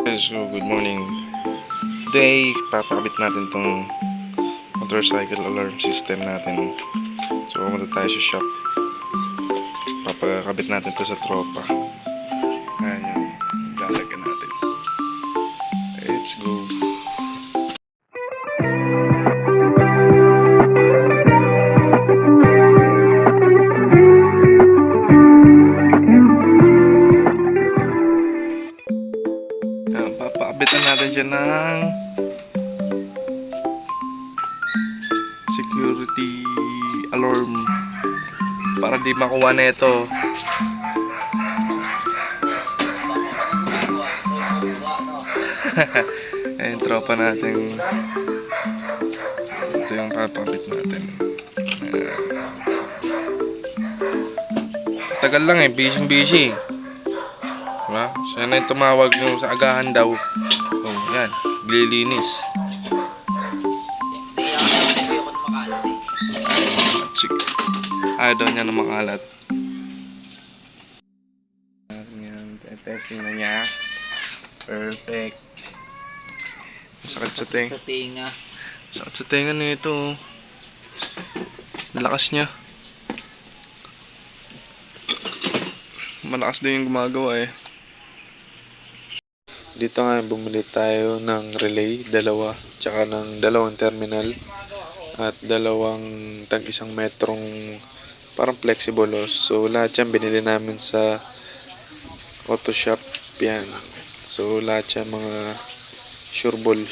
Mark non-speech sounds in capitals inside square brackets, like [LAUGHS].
So good morning. Today, papakabit natin tong motorcycle alarm system natin. So, pumunta tayo sa shop. Papakabit natin to sa tropa. Ayan yung lalagyan natin. Let's go. Natin siya ng security alarm para di makuha na ito. [LAUGHS] Ayun, tropa natin. Ito yung papakabit natin. Ayan. Tagal lang eh, busy busy. Diba? Siya na yung tumawag yung sa agahan daw. Oh, yan. Sige. Ayaw daw niya na makalat. Yan. Testing na niya. Perfect. Sakit sa ting. Sa tinga. Sakit sa tenga nito. oh. Malakas niya. Malakas din yung gumagawa eh. Dito nga bumili tayo ng relay, dalawa, tsaka ng dalawang terminal at dalawang tag isang metrong parang flexible hose. So lahat yan binili namin sa auto shop yan. So lahat yan mga sure ball